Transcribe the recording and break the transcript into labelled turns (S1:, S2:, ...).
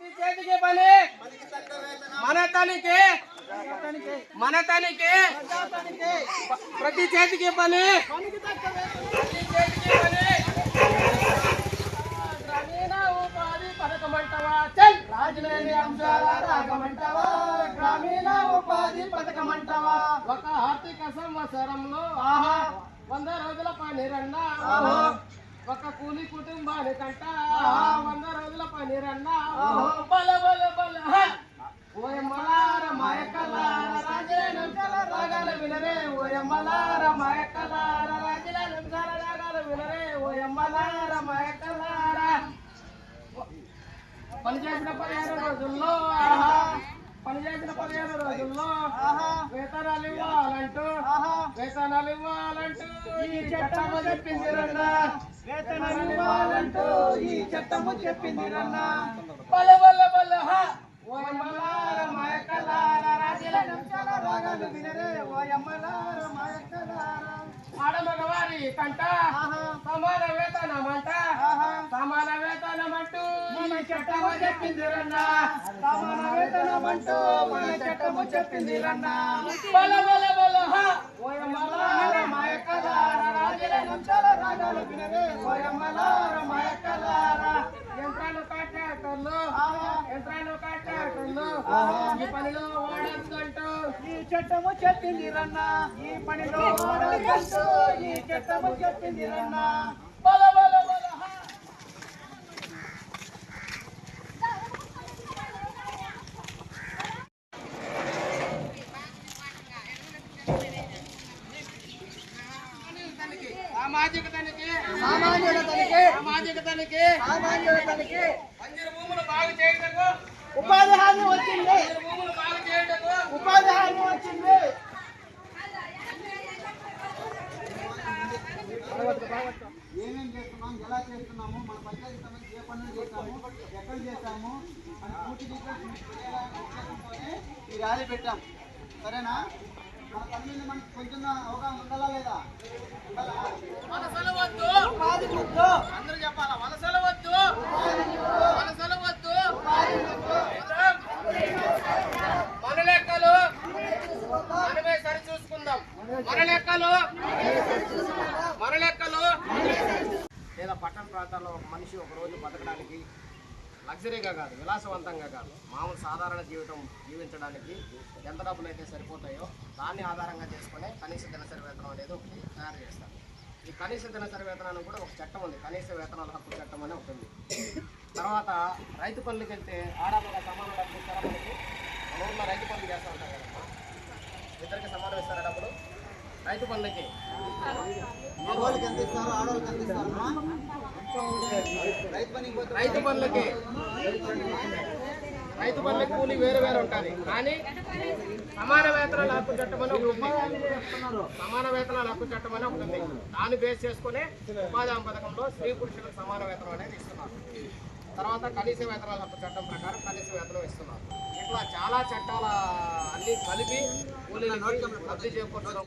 S1: ప్రతి చేతికి పని మన తనికి మన తనికి ప్రతి చేతికి పని చేతికి పని గ్రామీణ ఉపాధి పథకం అంటవా? చల్. రాజులేని అంశాల రాగమంటవా గ్రామీణ ఉపాధి పథకం అంటవా? ఒక ఆర్థిక సంవత్సరంలో ఆహా వంద రోజుల పని ఆహా. ఒక కూలి కుటుంబానికంట వంద రోజుల పని రన్నా. బల బల బల! ఓయమ్మలార మాయక్కలార రాజుల రాగాల వినరే. ఓయమ్మలార మాయక్కలార రాజుల రాగాల వినరే. ఓయమ్మలార మాయక్కలార. పని చేసిన పదిహేను రోజుల్లో ఆహా పని చేసిన పదిహేను రోజుల్లో వేతనాలు ఇవ్వాలంటూ వేతనాలు ఇవ్వాలంటూ ఈ చట్టము చెప్పింది రన్న. వేతనాలు ఇవ్వాలంటూ ఈ చట్టము చెప్పింది రన్న. బల బల బల! ఓయమ్మలార మాయక్కలార రాజుల నిమిషాల రాగాలు వినరే. ఓయమ్మలార మాయక్కలార. ఆడమగవారి కంట సమాన వేతనమంట సమాన చట్టము చెప్పింది రన్న. సమాన వేతనమంటూ మన చట్టము చెప్పింది రన్న. బల బల బల ఓయమ్మలార రాజుల ఓయమ్మలార యంత్రాలు కాట్రాక్టర్లు యంత్రాలు కాట్రాక్టర్లు ఈ పనిలో వాడద్దంటూ ఈ చట్టము చెప్పింది రన్న. ఈ పనిలో ఈ చట్టము చెప్పింది రన్న. బల బల బల సామాజిక తనిఖీ
S2: సామాన్యుల తనిఖీ
S1: సామాజిక తనిఖీ
S2: సామాన్యుల తనిఖీ
S1: పంజరు భూములు బాగు చేయటకు
S2: ఉపాధి హామీ వచ్చింది.
S1: భూములు బాగు చేయటకు
S2: ఉపాధి హామీ వచ్చింది.
S3: ఏమేం చేస్తున్నాం ఎలా చేస్తున్నాము మన పంచాయతీ సంబంధించి ఏ పనులు చేస్తాము ఎక్కడ చేస్తాము అని పూర్తి డీటెయిల్స్ ఈ ర్యాలీ పెట్టాం. సరేనా? మనకి కొంచెం అవగాహన ఉండాలా లేదా?
S1: వలసలు వద్దు. అందరూ చెప్పాలా? వలసలు వద్దు. వలసలు వద్దు. మన లెక్కలు మనమే సరి చూసుకుందాం మన లెక్కలు మన లెక్కలు. లేదా పట్టణ ప్రాంతాల్లో ఒక మనిషి ఒక రోజు బతకడానికి లగ్జరీగా కాదు విలాసవంతంగా కాదు. మామూలు సాధారణ జీవితం జీవించడానికి ఎంత డబ్బులు అయితే సరిపోతాయో దాన్ని ఆధారంగా చేసుకుని కనీస దినసరి వేతనం అనేది ఒకటి తయారు చేస్తారు. ఈ కనీస దినసరి వేతనానికి కూడా ఒక చట్టం ఉంది. కనీస వేతనాల హక్కు చట్టం అని ఉంటుంది తర్వాత రైతు పనులకు వెళ్తే ఆడపిల్ల సమాన డబ్బులు ఇస్తారా మనకి? మన ఊళ్ళో రైతు పనులు చేస్తూ ఉంటారు కదమ్మా. ఇద్దరికి సమానం ఇస్తారా డబ్బులు? రైతు పనులకి
S3: రైతు పోతే
S1: రైతు పనుల కూలి వేరు వేరు ఉంటుంది. కానీ సమాన వేతనాల హక్కు చట్టం అని ఒకటి. సమాన వేతనాల హక్కు చట్టం అని ఒకటి ఉంది. దాన్ని బేస్ చేసుకుని ఉపాధి పథకంలో స్త్రీ పురుషులకు సమాన వేతనం అనేది ఇస్తున్నారు. తర్వాత కనీస వేతనాల హక్కు చట్టం ప్రకారం కనీస వేతనం ఇస్తున్నారు. ఇట్లా చాలా చట్టాల అన్ని కలిపి కూలీలకు లబ్ధి చేకూర్చడం